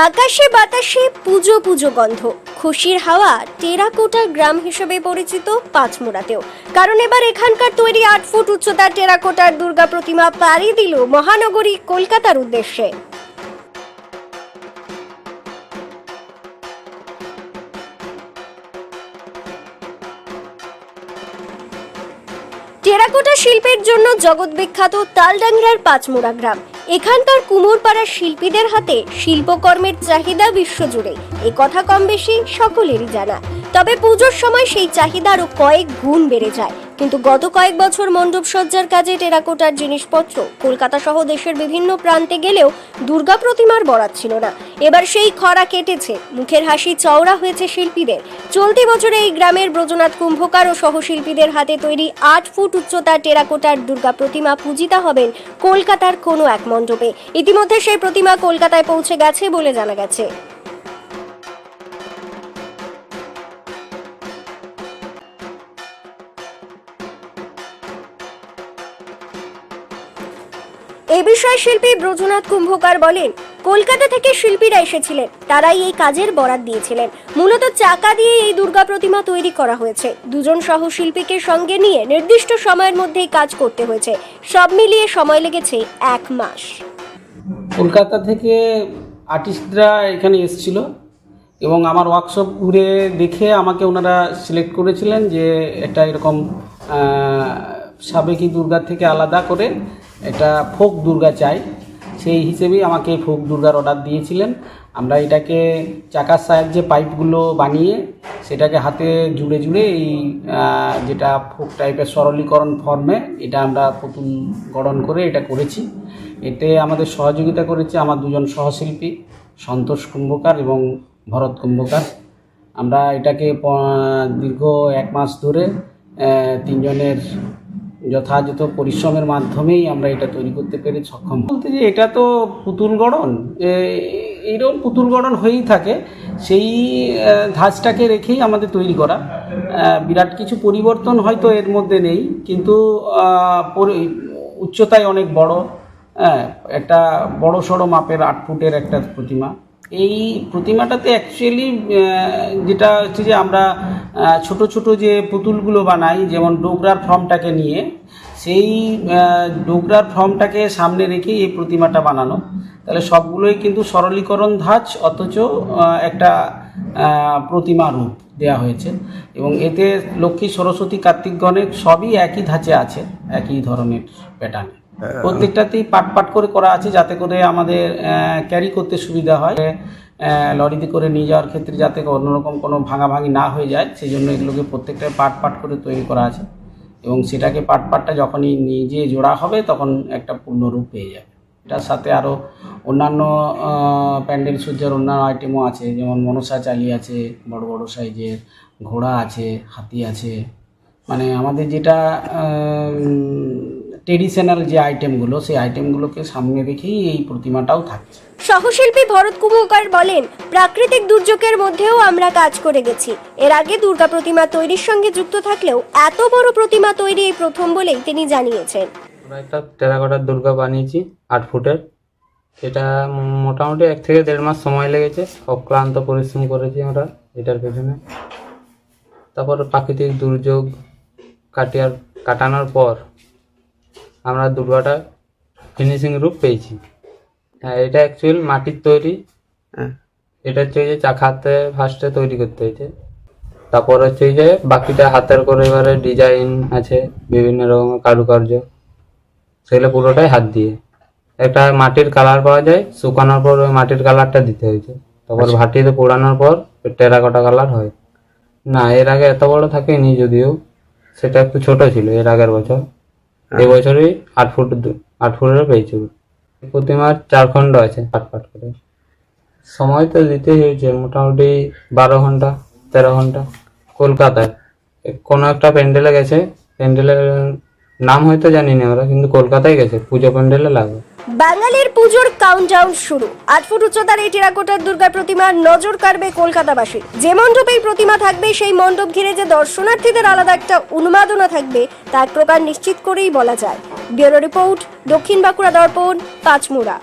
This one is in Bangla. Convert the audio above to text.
আকাশে বাতাসে পুজো পুজো গন্ধ। খুশির হাওয়া টেরাকোটার গ্রাম হিসেবে পরিচিত পাঁচমোড়াতেও। কারণ এবার এখানকার তৈরি আট ফুট উচ্চতার টেরাকোটার দুর্গা প্রতিমা পাড়ি দিল মহানগরী কলকাতার উদ্দেশ্যে। টেরাকোটা শিল্পের জন্য জগৎ বিখ্যাত তালডাংরার পাঁচমোড়া গ্রাম। এখানকার কুমোরপাড়ার শিল্পীদের হাতে শিল্পকর্মের চাহিদা বিশ্বজুড়ে। এ কথা কম বেশি সকলেরই জানা। তবে পুজোর সময় সেই চাহিদা আরও কয়েক গুণ বেড়ে যায়। কিন্তু গত কয়েক বছর মণ্ডপ সজ্জার কাজে টেরাকোটার জিনিসপত্র। কলকাতা সহ দেশের বিভিন্ন প্রান্তে গেলেও দুর্গা প্রতিমার বরাত ছিল না। এবার সেই খরা কেটেছে। মুখের হাসি চওড়া হয়েছে শিল্পীদের। চলতি বছরে এই গ্রামের ব্রজনাথ কুম্ভকার ও সহশিল্পীদের হাতে তৈরি আট ফুট উচ্চতার টেরাকোটার দুর্গা প্রতিমা পূজিতা হবেন কলকাতার কোনো এক মণ্ডপে। ইতিমধ্যে সেই প্রতিমা কলকাতায় পৌঁছে গেছে বলে জানা গেছে। এ বিষয়ে শিল্পী ব্রজনাথ কুম্ভকার বলেন, কলকাতা থেকে শিল্পীরা এসেছিলেন। তারাই এই কাজের বরাত দিয়েছিলেন। মূলত চাকা দিয়ে এই দুর্গা প্রতিমা তৈরি করা হয়েছে। দুজন সহ শিল্পীকে সঙ্গে নিয়ে নির্দিষ্ট সময়ের মধ্যেই কাজ করতে হয়েছে। সব মিলিয়ে সময় লেগেছে এক মাস। কলকাতা থেকে আর্টিস্টরা এখানে এসেছিল এবং আমার ওয়ার্কশপ ঘুরে দেখে আমাকে ওনারা সিলেক্ট করেছিলেন যে এটা এরকম সাবেকি দুর্গা থেকে আলাদা করে এটা ফোক দুর্গা চাই। সেই হিসেবেই আমাকে ফোক দুর্গার অর্ডার দিয়েছিলেন। আমরা এটাকে চাকার সাহায্যে পাইপগুলো বানিয়ে সেটাকে হাতে জুড়ে জুড়ে এই যেটা ফোক টাইপের সরলীকরণ ফর্মে এটা আমরা পুতুল গঠন করে এটা করেছি। এতে আমাদের সহযোগিতা করেছে আমার দুজন সহশিল্পী, সন্তোষ কুম্ভকার এবং ভরত কুম্ভকার। আমরা এটাকে দীর্ঘ এক মাস ধরে তিনজনের যথাযথ পরিশ্রমের মাধ্যমেই আমরা এটা তৈরি করতে পেরে সক্ষম বলতে যে এটা তো পুতুল গড়ন এইরকম পুতুল গড়ন হয়েই থাকে। সেই ধাঁচটাকে রেখেই আমাদের তৈরি করা। বিরাট কিছু পরিবর্তন হয়তো এর মধ্যে নেই, কিন্তু উচ্চতায় অনেক বড় হ্যাঁ একটা বড় সড়ো মাপের আট ফুটের একটা প্রতিমা। এই প্রতিমাটাতে অ্যাকচুয়ালি যেটা হচ্ছে যে আমরা ছোট ছোট যে পুতুলগুলো বানাই, যেমন ডোগরার ফর্মটাকে নিয়ে, সেই ডোগরার ফর্মটাকে সামনে রেখেই এই প্রতিমাটা বানানো। তাহলে সবগুলোই কিন্তু সরলীকরণ ধাঁচ, অথচ একটা প্রতিমা রূপ দেওয়া হয়েছে। এবং এতে লক্ষ্মী, সরস্বতী কার্তিক গণেশ সবই একই ধাঁচে আছে, একই ধরনের প্যাটার্নে প্রত্যেকটাতেই পাট পাট করে করা আছে যাতে করে আমাদের ক্যারি করতে সুবিধা হয় লরিতে করে নিয়ে যাওয়ার ক্ষেত্রে যাতে অন্যরকম কোনো ভাঙাভাঙি না হয়ে যায় সেই জন্য এগুলোকে প্রত্যেকটাই পাট পাট করে তৈরি করা আছে এবং সেটাকে পাট পাটটা যখনই নিজে জোড়া হবে তখন একটা পূর্ণ রূপ পেয়ে যাবে। এটার সাথে আরও অন্যান্য প্যান্ডেল সজ্জার অন্যান্য আইটেমও আছে, যেমন মনসা চালি আছে, বড় বড় সাইজের ঘোড়া আছে, হাতি আছে। মানে আমাদের যেটা ট্রেডিশনাল যে আইটেমগুলো সেই আইটেমগুলোকে সামনে রেখেই এই প্রতিমাটাও থাকছে। সহশিল্পী ভরত কুম্ভকার বলেন প্রাকৃতিক দুর্যোগের মধ্যেও আমরা কাজ করে গেছি। এর আগে দুর্গা প্রতিমা তৈরির সঙ্গে যুক্ত থাকলেও এত বড় প্রতিমা তৈরি এই প্রথম বলেই তিনি জানিয়েছেন। আমরা একটা টেরাকোটার দুর্গা বানিয়েছি আট ফুটের। এটা মোটামুটি এক থেকে দেড় মাস সময় লেগেছে অক্লান্ত পরিশ্রম করেছি আমরা এটার পেছনে। তারপর প্রাকৃতিক দুর্যোগ কাটিয়ার কাটানোর পর আমরা দুর্গাটা ফিনিশিং রূপ পেয়েছি। হ্যাঁ এটা অ্যাকচুয়াল মাটির তৈরি। এটা হচ্ছে যে চাকাতে ফার্স্টে তৈরি করতে হয়েছে। তারপর হচ্ছে যে বাকিটা হাতের করে এবারে ডিজাইন আছে বিভিন্ন রকমের কারুকার্য। সেগুলো পুরোটাই হাত দিয়ে। একটা মাটির কালার পাওয়া যায় শুকানোর পর ওই মাটির কালারটা দিতে হয়েছে। তারপর ভাটিতে পোড়ানোর পর টেরাকোটা কালার হয়। না এর আগে এত বড় থাকেনি যদিও সেটা একটু ছোট ছিল এর আগের বছর। এই বছরই আট ফুট আট ফুটের পেয়েছি প্রতিমার চার খণ্ড আছে, পাট পাট করে। সময় তো দিতে হয়েছে, মোটামুটি বারো ঘণ্টা তেরো ঘণ্টা কলকাতায়। কোনো একটা প্যান্ডেলে গেছে, প্যান্ডেলের নাম হয়তো জানি না ওরা কিন্তু কলকাতায় গেছে, পুজো প্যান্ডেলে লাগবে। বাঙালির পুজোর কাউন্টডাউন শুরু। আট ফুট উচ্চতার এই টেরাকোটার দুর্গা প্রতিমার নজর কাড়বে কলকাতাবাসী। যে মণ্ডপে প্রতিমা থাকবে, সেই মণ্ডপ ঘিরে যে দর্শনার্থীদের আলাদা একটা উন্মাদনা থাকবে, তার প্রকার নিশ্চিত করেই বলা যায়। ব্যুরো রিপোর্ট, দক্ষিণ বাঁকুড়া দর্পণ, পাঁচমুড়া।